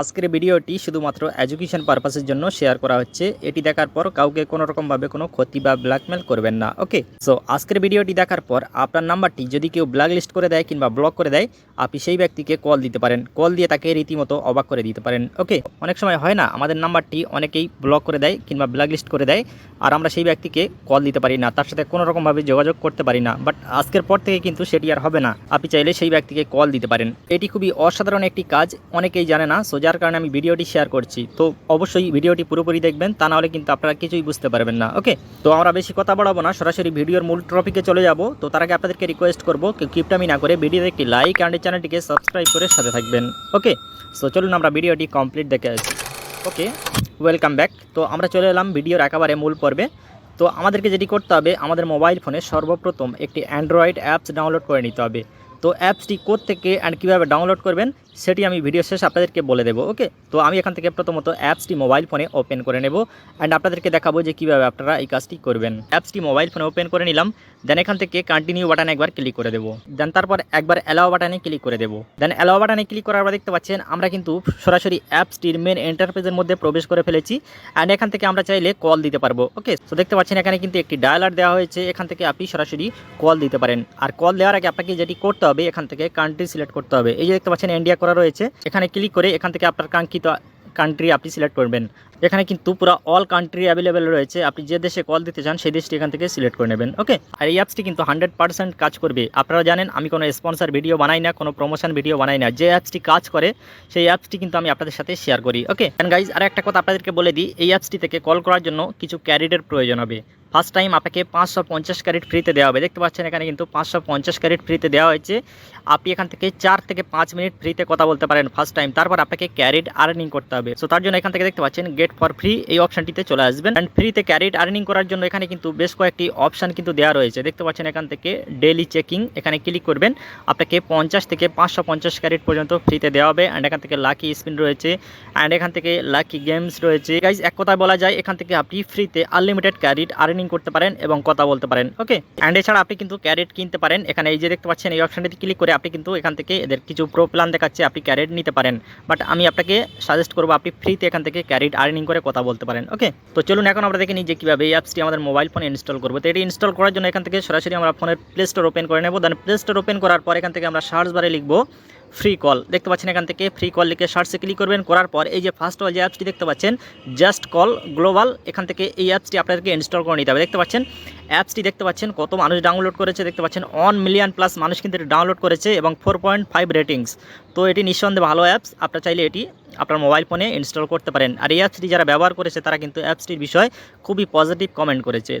আজকের ভিডিওটি শুধুমাত্র এডুকেশন পারপাসের জন্য শেয়ার করা হচ্ছে। এটি দেখার পর কাউকে কোনো রকমভাবে কোনো ক্ষতি বা ব্ল্যাকমেল করবেন না ওকে সো আজকের ভিডিওটি দেখার পর আপনার নাম্বারটি যদি কেউ ব্ল্যাক লিস্ট করে দেয় কিংবা ব্লক করে দেয়, আপনি সেই ব্যক্তিকে কল দিতে পারেন। কল দিয়ে তাকে রীতিমতো অবাক করে দিতে পারেন ওকে অনেক সময় হয় না, আমাদের নাম্বারটি অনেকেই ব্লক করে দেয় কিংবা ব্ল্যাক লিস্ট করে দেয়, আর আমরা সেই ব্যক্তিকে কল দিতে পারি না, তার সাথে কোনো রকমভাবে যোগাযোগ করতে পারি না। বাট আজকের পর থেকে কিন্তু সেটি আর হবে না। আপনি চাইলে সেই ব্যক্তিকে কল দিতে পারেন। এটি খুবই অসাধারণ একটি কাজ, অনেকেই জানে না সো যার কারণে আমি ভিডিওটি শেয়ার করছি। তো অবশ্যই ভিডিওটি পুরোপুরি দেখবেন, তা নাহলে কিন্তু আপনারা কিছুই বুঝতে পারবেন না ওকে তো আমরা বেশি কথা বাড়াবো না, সরাসরি ভিডিওর মূল টপিকে চলে যাব। তো তার আগে আপনাদেরকে রিকোয়েস্ট করব কিপটামি না করে ভিডিওতে একটি লাইক অ্যান্ড চ্যানেলটিকে সাবস্ক্রাইব করে সাথে থাকবেন ওকে সো চলুন আমরা ভিডিওটি কমপ্লিট দেখে আসি ওকে ওয়েলকাম ব্যাক তো আমরা চলে এলাম ভিডিওর একেবারে মূল পর্বে। তো আমাদেরকে যেটি করতে হবে, আমাদের মোবাইল ফোনে সর্বপ্রথম একটি অ্যান্ড্রয়েড অ্যাপস ডাউনলোড করে নিতে হবে। তো অ্যাপসটি থেকে অ্যান্ড কীভাবে ডাউনলোড করবেন, সেটি আমি ভিডিও শেষে আপনাদেরকে বলে দেবো ওকে তো আমি এখান থেকে প্রথমত অ্যাপসটি মোবাইল ফোনে ওপেন করে নেব অ্যান্ড আপনাদেরকে দেখাবো যে কীভাবে আপনারা এই কাজটি করবেন। অ্যাপসটি মোবাইল ফোনে ওপেন করে নিলাম দেন এখান থেকে কন্টিনিউ বাটনে একবার ক্লিক করে দেবো। দেন তারপর একবার অ্যালাও বাটনে ক্লিক করে দেবো। দেন অ্যালাও বাটনে ক্লিক করার পর দেখতে পাচ্ছেন, আমরা কিন্তু সরাসরি অ্যাপসটির মেন এন্টারপ্রাইজের মধ্যে প্রবেশ করে ফেলেছি অ্যান্ড এখান থেকে আমরা চাইলে কল দিতে পারব ওকে তো দেখতে পাচ্ছেন, এখানে কিন্তু একটি ডায়ালার দেওয়া হয়েছে, এখান থেকে আপনি সরাসরি কল দিতে পারেন। আর কল দেওয়ার আগে আপনাকে যেটি করতে হবে এখান থেকে কান্ট্রি সিলেক্ট করতে হবে। এই যে দেখতে পাচ্ছেন ইন্ডিয়া করা রয়েছে। এখানে ক্লিক করে এখান থেকে আপনার কাঙ্ক্ষিত কান্ট্রি আপনি সিলেক্ট করবেন। এখানে কিন্তু পুরো অল কান্ট্রি অ্যাভেলেবেল রয়েছে। আপনি যে দেশে কল দিতে চান, সেই দেশটি এখান থেকে সিলেক্ট করে নেবেন ওকে আর এই অ্যাপসটি কিন্তু হান্ড্রেড পার্সেন্ট কাজ করবে। আপনারা জানেন, আমি কোনো স্পন্সর ভিডিও বানাই না, কোনো প্রমোশন ভিডিও বানাই না। যে অ্যাপসটি কাজ করে, সেই অ্যাপসটি কিন্তু আমি আপনাদের সাথে শেয়ার করি ওকে অ্যান্ড গাইজ আর একটা কথা আপনাদেরকে বলে দিই, এই অ্যাপসটি থেকে কল করার জন্য কিছু ক্যারিডের প্রয়োজন হবে। ফার্স্ট টাইম আপনাকে পাঁচশো পঞ্চাশ ক্যারেট ফ্রিতে দেওয়া হবে। দেখতে পাচ্ছেন এখানে কিন্তু পাঁচশো পঞ্চাশ ক্যারেট ফ্রিতে দেওয়া হয়েছে। আপনি এখান থেকে চার থেকে পাঁচ মিনিট ফ্রিতে কথা বলতে পারেন ফার্স্ট টাইম। তারপর আপনাকে ক্যারেট আর্নিং করতে হবে। সো তার জন্য এখান থেকে দেখতে পাচ্ছেন গেট ফর ফ্রি এই অপশনটিতে চলে আসবেন। অ্যান্ড ফ্রিতে ক্যারেট আর্নিং করার জন্য এখানে কিন্তু বেশ কয়েকটি অপশান কিন্তু দেওয়া রয়েছে। দেখতে পাচ্ছেন এখান থেকে ডেলি চেকিং এখানে ক্লিক করবেন। আপনাকে পঞ্চাশ থেকে পাঁচশো পঞ্চাশ ক্যারেট পর্যন্ত ফ্রিতে দেওয়া হবে। অ্যান্ড এখান থেকে লাকি স্পিন রয়েছে। অ্যান্ড এখান থেকে লাকি গেমস রয়েছে। গাইজ এক কথায় বলা যায়, এখান থেকে আপনি ফ্রিতে আনলিমিটেড ক্যারিড আর্নিং করতে পারেন এবং কথা বলতে পারেন ওকে অ্যান্ড এছাড়া আপনি কিন্তু ক্যারেট কিনতে পারেন। এখানে এই যে দেখতে পাচ্ছেন, এই অপশনটিতে ক্লিক করে আপনি কিন্তু এখান থেকে এদের কিছু প্রো প্ল্যান দেখাচ্ছে, আপনি ক্যারেট নিতে পারেন। বাট আমি আপনাকে সাজেস্ট করব, আপনি ফ্রিতে এখান থেকে ক্যারেট আর্নিং করে কথা বলতে পারেন ওকে তো চলুন এখন আমরা দেখে নিই যে কীভাবে এই অ্যাপসটি আমাদের মোবাইল ফোনে ইনস্টল করব। তো এটি ইনস্টল করার জন্য এখান থেকে সরাসরি আমরা ফোনের প্লে স্টোর ওপেন করে নেব। দেন প্লে স্টোর ওপেন করার পর এখান থেকে আমরা সার্চ বারে লিখব ফ্রি কল দেখতে পাচ্ছেন এখান থেকে ফ্রি কল লিখে সার্চে ক্লিক করবেন। করার পর এই যে ফার্স্ট অল যে অ্যাপসটি দেখতে পাচ্ছেন জাস্ট কল গ্লোবাল এখান থেকে এই অ্যাপসটি আপনাদেরকে ইনস্টল করে নিতে হবে। দেখতে পাচ্ছেন অ্যাপসটি দেখতে পাচ্ছেন, কত মানুষ ডাউনলোড করেছে। দেখতে পাচ্ছেন ওয়ান মিলিয়ন প্লাস মানুষ কিন্তু এটি ডাউনলোড করেছে এবং ফোর পয়েন্ট ফাইভ রেটিংস তো এটি নিঃসন্দেহে ভালো অ্যাপস আপনার চাইলে এটি আপনার মোবাইল ফোনে ইনস্টল করতে পারেন। আর এই অ্যাপসটি যারা ব্যবহার করেছে, তারা কিন্তু অ্যাপসটির বিষয়ে খুবই পজিটিভ কমেন্ট করেছে।